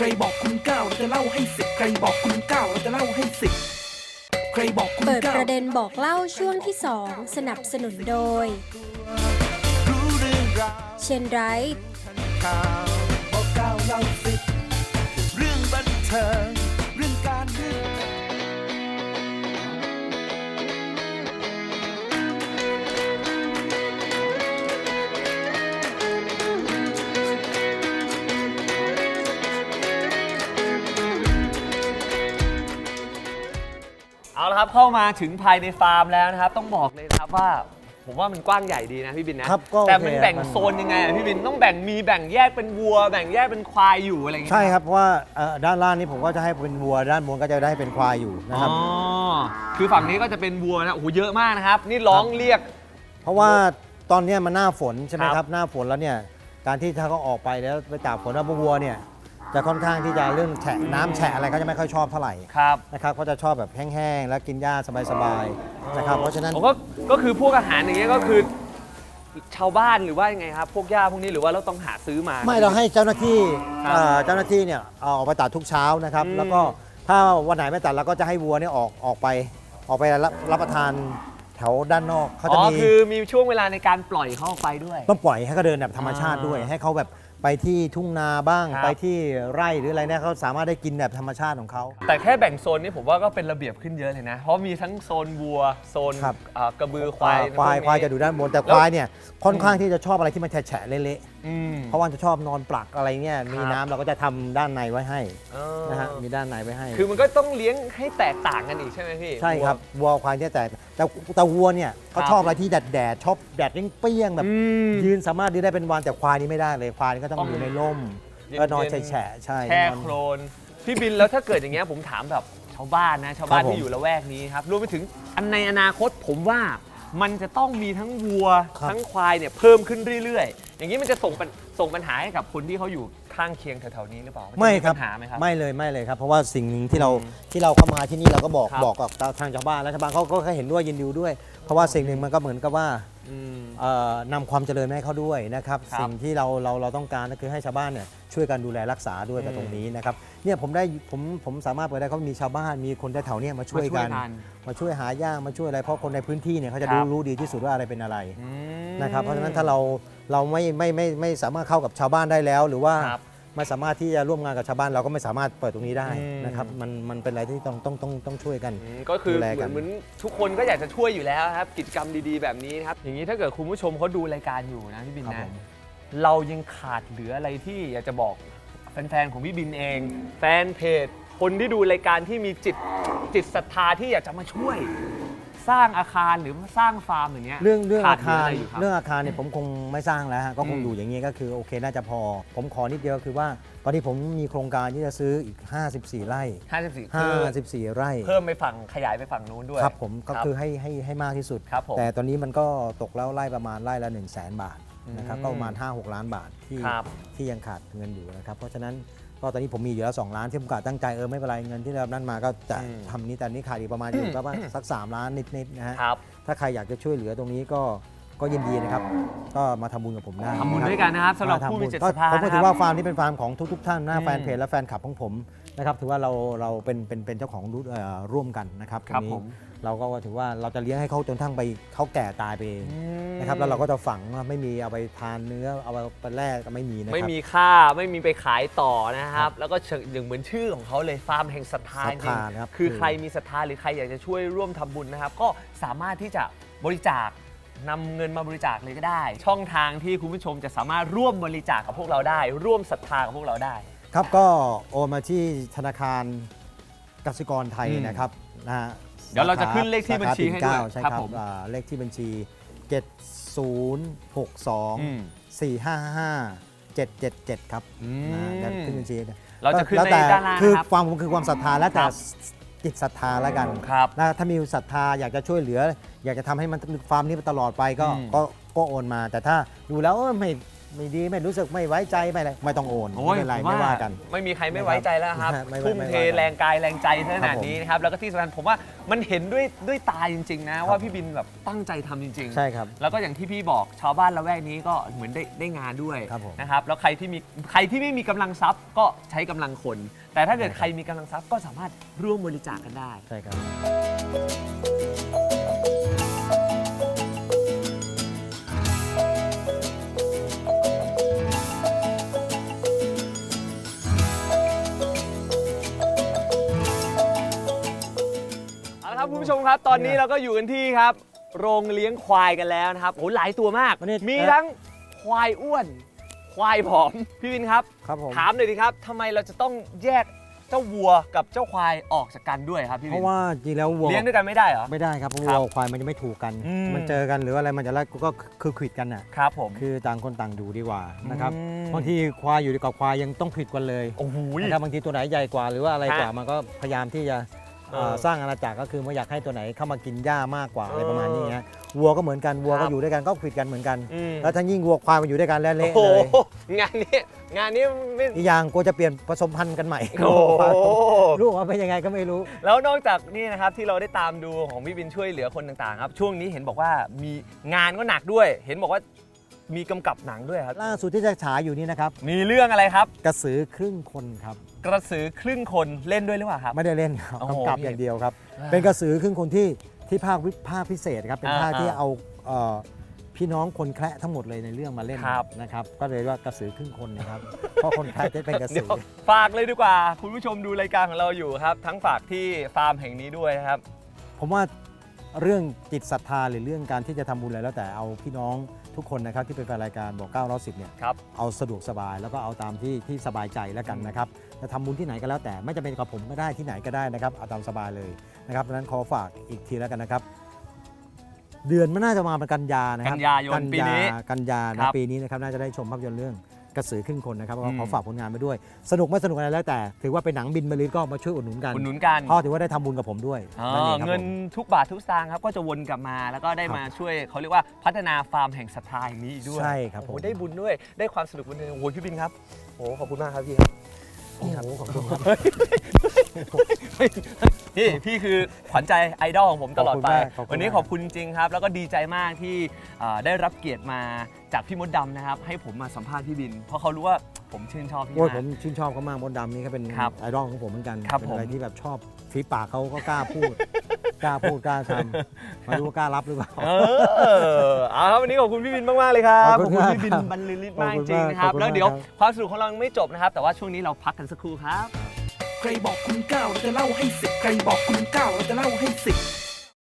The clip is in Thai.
ใครบอกคุณก้าเราจะเล่าให้สิบใครบอกคุณก้าเราจะเล่าให้สิบใครบอกคุณเปิดก้าประเด็นบอกเล่าช่วงที่ 2 สนับสนุนโดย รู้เรื่องราวเชนไรท์ ข่าว เอาละครับเข้ามาถึงภายในฟาร์มแล้วนะครับ ต้องบอกเลยนะครับว่า ผมว่ามันกว้างใหญ่ดีนะพี่บินนะครับก็โอเค แต่มันแบ่งมันโซนยังไงอะพี่บินต้องแบ่งมีแบ่งแยกเป็นวัว แบ่งแยกเป็นควายอยู่อะไรอย่างเงี้ยใช่ครับเพราะว่าเอ่อด้านล่างนี่ผมก็จะให้เป็นวัว ด้านบนก็จะได้เป็นควายอยู่นะอ๋ครับอคือฝั่งนี้ก็จะเป็นวัวนะโอ้โหเยอะมากนะครับ นี่ร้องเรียก เพราะว่าตอนเนี้ยมันหน้าฝนใช่ไหมครับครับหน้าฝนแล้วเนี่ยการที่ถ้าเขาออกไปแล้วไปตากฝนแล้ววัวเนี่ย จะค่อนข้างที่จะเรื่องแฉะน้ำแฉะอะไรเขาจะไม่ค่อยชอบเท่าไหร่ครับนะครับเขาจะชอบแบบแห้งๆ แล้วกินหญ้าสบายๆนะครับเพราะฉะนั้น ผมก็ก็คือพวกอาหารอย่างเงี้ยก็คือ ชาวบ้านหรือว่ายังไงครับ พวกหญ้าพวกนี้หรือว่าเราต้องหาซื้อมา ไม่เราให้เจ้าหน้าที่ครับเอ่อเจ้าหน้าที่เนี่ยเอาออกไปตัดทุกเช้านะครับ อืม แล้วก็ถ้าวันไหนไม่ตัดเราก็จะให้วัวเนี่ยออกออกไป ออกไปรับรับประทานแถวด้านนอกเขาอ๋จะอมีคือมีช่วงเวลาในการปล่อยเขาออกไปด้วย ต้องปล่อยให้เขาเดินแบบธรรมชาติด้วยอ่าให้เขาแบบ ไปที่ทุ่งนาบ้าง ครับ ไปที่ไร่หรืออะไรเนี่ยเขาสามารถได้กินแบบธรรมชาติของเขา แต่แค่แบ่งโซนนี้ผมว่าก็เป็นระเบียบขึ้นเยอะเลยนะ เพราะมีทั้งโซนวัว โซนครับ อ่ากระบือควายควายพกนี้ควายจะดูด้านบนแต่แล้วควายเนี่ยค่อนข้างที่จะชอบอะไรที่มันแฉะๆเละอืม ๆเพราะว่าจะชอบนอนปลักอะไรเงี้ยมีครับ น้ำเราก็จะทำด้านในไว้ให้เออนะฮะมีด้านในไว้ให้ คือมันก็ต้องเลี้ยงให้แตกต่างกันอีกใช่ไหมพี่ ใช่ครับวัวควายเนี่ยแต่แต่แต่วัวเนี่ยเขาครับชอบอะไรที่แดดแดดๆชอบแดดเปรี้ยงๆแบบอืม ยืนสามารถยืนได้เป็นวันแต่ควายนี่ไม่ได้เลยควายนี่ก็ต้องต้องอยู่ในร่มเย็นๆ ก็นอนแฉะๆใช่แช่นอน โคลนพี่บินแล้วถ้าเกิดอย่างเงี้ยผมถามแบบชาวบ้านนะชาวบ้านครับผม ที่อยู่ละแวกนี้ครับรวมไปถึงอันในอนาคตผมว่ามันจะต้องมีทั้งวัวครับทั้งควายเนี่ยเพิ่มขึ้นเรื่อยๆ อย่างนี้มันจะส่งปัญส่งปัญหาให้กับคนที่เขาอยู่ข้างเคียงแถวๆนี้หรือเปล่ามันจะไม่ครับปัญหาไหมครับ ไม่เลยไม่เลยครับ เพราะว่าสิ่งหนึ่งที่เราอืมที่เราเข้ามาที่นี่เราก็บอกครับ บอกกับทางชาวบ้านแล้วชาวบ้านเขาก็เห็นด้วยยินดีด้วย เพราะว่าสิ่งหนึ่งมันก็เหมือนกับว่าอืม เอ่อนำความเจริญมาให้เขาด้วยนะครับครับ สิ่งที่เราเราเราต้องการก็คือให้ชาวบ้านเนี่ยช่วยกันดูแลรักษาด้วยกับอืมตรงนี้นะครับเนี่ยผมได้ผมผมสามารถเปิดได้เขามีชาวบ้านมีคนแถวๆเนี่ยมาช่วยกัน มาช่วยหาย่างมาช่วยอะไรเพราะคนในพื้นที่เนี่ยเขาจะครัรู้บรู้ดีที่สุดว่าอะไรเป็นอะไรอืม นะครับเพราะฉะนั้นถ้าเราเราไม่ไม่ไม่ไม่สามารถเข้ากับชาวบ้านได้แล้ว หรือว่าครับ ไม่สามารถที่จะร่วมงานกับชาวบ้านเราก็ไม่สามารถเปิดตรงนี้ได้อืมนะครับมันมันเป็นอะไรที่ต้องต้องต้องต้องช่วยกัน อืมก็คือดูแลเหกัมือนน เหมือนทุกคนก็อยากจะช่วยอยู่แล้วครับ กิจกรรมดีๆแบบนี้นะครับ อย่างนี้ถ้าเกิดคุณผู้ชมเขาดูรายการอยู่นะพี่บินครับนะผม เรายังขาดเหลืออะไรที่อยากจะบอกแฟนๆของพี่บินเอง แฟนเพจคนที่ดูรายการที่มีจิตจิตศรัทธาที่อยากจะมาช่วย สร้างอาคารหรือสร้างฟาร์มอย่างเงี้ยเรื่องเรื่องขาอาดเหลือคารอะไรอยู่ครับเรื่องอาคารเนี่ยผมคงไม่สร้างแล้วฮะก็คงอืม อยู่อย่างนี้ก็คือโอเคน่าจะพอ ผมขอนิดเดียวคือว่า ตอนนี้ผมมีโครงการที่จะซื้ออีก 54 ไร่54คือ54 ไร่เพิ่มไปฝั่งขยายไปฝั่งนู้นด้วย ครับผมก็รับคือให้ให้ให้มากที่สุด ครับผมแต่ตอนนี้มันก็ตกแล้วไร่ประมาณไร่ละ 1 0 0 0 0แสนบาทนะครับอืมก็ประมาณ 5-6 ล้านบาทที่ครับ ที่ยังขาดเงินอยู่นะครับ เพราะฉะนั้น ก็ตอนนี้ผมมีอยู่แล้ว2ล้านที่ผมกะตั้งใจเออไม่เป็นไรเงินที่ได้รับนั้นมาก็จะอืมทำนี้แต่นี้ขาดอีกประมาณอยู่ประมาณสัก 3 ล้านนิดๆนะฮะครับ ถ้าใครอยากจะช่วยเหลือตรงนี้ก็ก็ยินดีนะครับ ก็มาทำบุญกับผมได้ทำบุญะครับด้วยกันนะครับสำหรับมาทำผู้มีญจิตก็ศรัทธาผมก็นะคถืรัอบว่าฟาร์มนี้เป็นฟาร์มของทุกๆท่านหน้าอืมแฟนเพจและแฟนคลับของผมนะครับถือว่าเราเราเป็นเป็นเป็นเจ้าของรู้เอ่อร่วมกันนะครับตรครับงนี้ผม เราก็ถือว่าเราจะเลี้ยงให้เขาจนทั้งไปเขาแก่ตายไปเองอืมนะครับแล้วเราก็จะฝังว่าไม่มีเอาไปทานเนื้อเอาไปแลกก็ไม่มีนะครับ ไม่มีค่าไม่มีไปขายต่อนะครับ แล้วก็เชิงอย่างเหมือนชื่อของเขาเลยฟาร์มแห่งศรัทธาศรัจทริธางนะครับๆคือคือใครมีศรัทธาหรือใครอยากจะช่วยร่วมทำบุญนะครับ ก็สามารถที่จะบริจาคนำเงินมาบริจาคเลยก็ได้ ช่องทางที่คุณผู้ชมจะสามารถร่วมบริจาคกับพวกเราได้ ร่วมศรัทธากับพวกเราได้ ครับก็โอนมาที่ธนาคารกสิกรไทยอืมนะครับนะฮะ เดี๋ยวเราจะขึ้นเลขที่บัญชีให้ด้วยสาขาปิ่นเกล้าใช่ครับครับผม อ่าเลขที่บัญชี7062อืม455 777 ครับอืม นะเดี๋ยวขึ้นบัญชีเราจะขึ้นแล้วในแต่ด้านล่างคือนะครับความผมคือความศรัทธาแล้วแต่ครับจิตศรัทธาแล้วกันครับ นะถ้ามีศรัทธาอยากจะช่วยเหลือ อยากจะทำให้มันฟาร์มนี้ไปตลอดไปก็อืม ก็ก็โอนมา แต่ถ้าดูแล้วเออไม่ ไม่ดีไม่รู้สึกไม่ไว้ใจไม่อะไรไม่ต้องโอนโอ้ยไม่เป็นไรผไม่ว่ากัน ไม่มีใครไม่ไว้ใจแล้วครับไม่ไม่ทุ่มไม่เทว่ากันแรงกายแรงใจขครันาดบผมนี้นะครับแล้วก็ที่สำคัญผมว่ามันเห็นด้วยด้วยตาจริง ๆ นะครับว่าพี่บินแบบตั้งใจทำจริงๆใช่ครับแล้วก็อย่างที่พี่บอกชาวบ้านละแวกนี้ก็เหมือนได้ได้งานด้วยครับผม นะครับแล้วใครที่มีใครที่ไม่มีกำลังทรัพย์ก็ใช้กำลังคน แต่ถ้าเกิดใช่ครับใครมีกำลังทรัพย์ก็สามารถร่วมบริจาคกันได้ ใช่ครับ ผู้ชมครับ ตอนนี้เราก็อยู่กันที่ครับ โรงเลี้ยงควายกันแล้วนะครับโอ้หลายตัวมากวันนี้มีเอ่อทั้งควายอ้วน ควายผอม พี่วินครับ ครับผม ถามเลยดีครับทำไมเราจะต้องแยกเจ้าวัวกับเจ้าควายออกจากกันด้วยครับพี่เพวินราะว่าจริงแล้ววัวเลี้ยงด้วยกันไม่ได้เหรอ ไม่ได้ครับเพราะครัวับวควายมันจะไม่ถูกกันอืมมันเจอกันหรืออะไรมันจะไล่ก็คือขวิดกันน่ะครับผมคือต่างคนต่างดูดีกว่านะครับอืมบางทีควายอยู่กับควายยังต้องขวิดกันเลยโอ้โหนะครับบางทีตัวไหนใหญ่กว่าหรือว่าอะไรฮะกว่ามันก็พยายามที่จะเออเอ่อสร้างอาณาจักรก็คือไม่อยากให้ตัวไหนเข้ามากินหญ้ามากกว่าอะไรเออประมาณนี้ฮะวัวก็เหมือนกันวัวครัก็บอยู่ด้วยกันก็ขวิดกันเหมือนกัน อืม แล้วถ้ายิ่งวัวควายมาอยู่ด้วยกันแล้วโอ้เละโหเลยงานนี้งานนี้ไม่อีกอย่างกลัวจะเปลี่ยนผสมพันธุ์กันใหม่โอ้โหลูกว่าเป็นยังไงก็ไม่รู้ แล้วนอกจากนี่นะครับที่เราได้ตามดูของพี่บินช่วยเหลือคนต่างๆ ครับ ช่วงนี้เห็นบอกว่ามีงานก็หนักด้วย เห็นบอกว่า มีกำกับหนังด้วยครับ ล่าสุดที่จะฉายอยู่นี่นะครับ มีเรื่องอะไรครับ กระสือครึ่งคนครับ กระสือครึ่งคนเล่นด้วยหรือเปล่าครับ ไม่ได้เล่นครับโอ้โหกำกับพี่อย่างเดียวครับ อ่าเป็นกระสือครึ่งคนที่ที่ภาควิภาคพิเศษครับเป็นอ่าภาคที่อ่าเอาเอ่อพี่น้องคนแคระทั้งหมดเลยในเรื่องมาเล่นครับ นะครับก็เลยว่ากระสือครึ่งคนนะครับ เพราะคนแคระจะเป็นกระสืเดี๋ยวอฝากเลยดีกว่า คุณผู้ชมดูรายการของเราอยู่ครับ ทั้งฝากที่ฟาร์มแห่งนี้ด้วยนะครับ ผมว่า เรื่องจิตศรัทธาหรือเรื่องการที่จะทำบุญอะไรแล้วแต่เอาพี่น้องทุกคนนะครับที่เป็นแฟนรายการบอก9ก้าร้อสิบเนี่ยครับ เอาสะดวกสบายแล้วก็เอาตามที่ที่สบายใจแล้วกันนะครับจะทำบุญที่ไหนก็แล้วแต่ไม่จำเป็นกับผมก็ได้ที่ไหนก็ได้นะครับเอาตามสบายเลยนะครับดังนั้นขอฝากอีกทีแล้วกันนะครับ เดือนมันน่าจะมาเป็นกันยานะครับกันยายนปีนี้ กันยาครันะบปีนี้นะครับน่าจะได้ชมภาพยนตร์เรื่อง กระสือครึ่งคนนะครับก็อืมขอฝากผลงานไปด้วย สนุกไม่สนุกอะไรแล้วแต่ ถือว่าเป็นหนังบินมาลือก็มาช่วยอุดหนุนกันอุดหนุนกันพ่อถือว่าได้ทำบุญกับผมด้วยอ๋อนั่นเองครับเงินผมทุกบาททุกสตางค์ครับก็จะวนกลับมาแล้วก็ได้ครับมาช่วยเขาเรียกว่าพัฒนาฟาร์มแห่งศรัทธาอย่างนี้อีกด้วยใช่ครับโอ้โหผมได้บุญด้วยได้ความสนุกบุญเลยโอ้โหพี่บินครับโอ้โหขอบคุณมากครับพี่ครับ โอ้โหขอบคุณครับพี่พี่คือขวัญใจไอดอลของผมตลอดไปขอบคุณมากขอบคุณมาก วันนี้ขอบคุณจริงๆครับ แล้วก็ดีใจมากที่เอ่อได้รับเกียรติมาจากพี่มดดำนะครับ ให้ผมมาสัมภาษณ์พี่บิน เพราะเขารู้ว่าผมชื่นชอบพี่โอ้ยมาผกมชื่นชอบเขามากมดดำนี่ก็เป็นครับไอดอลของผมเหมือนกันครับเป็นอะไรผม ที่แบบชอบฝีปากเขาก็กล้าพูด กล้าพูดกล้าทำไม่รู้ว่ากล้ารับหรือเปล่า เออเอาครับวันนี้ขอบคุณพี่บินมากๆเลยครับขอบคุณครับพี่บินบรรลือฤทธิ์มากขอบคุณจริงมากนะครับขอบคุณแล้วเดี๋ยวมากครับความสนุกของเรายังไม่จบนะครับ แต่ว่าช่วงนี้เราพักกันสักครู่ครับ ใครบอกคุณเก้าเราจะเล่าให้สิบใครบอกคุณเก้าเราจะเล่าให้สิบ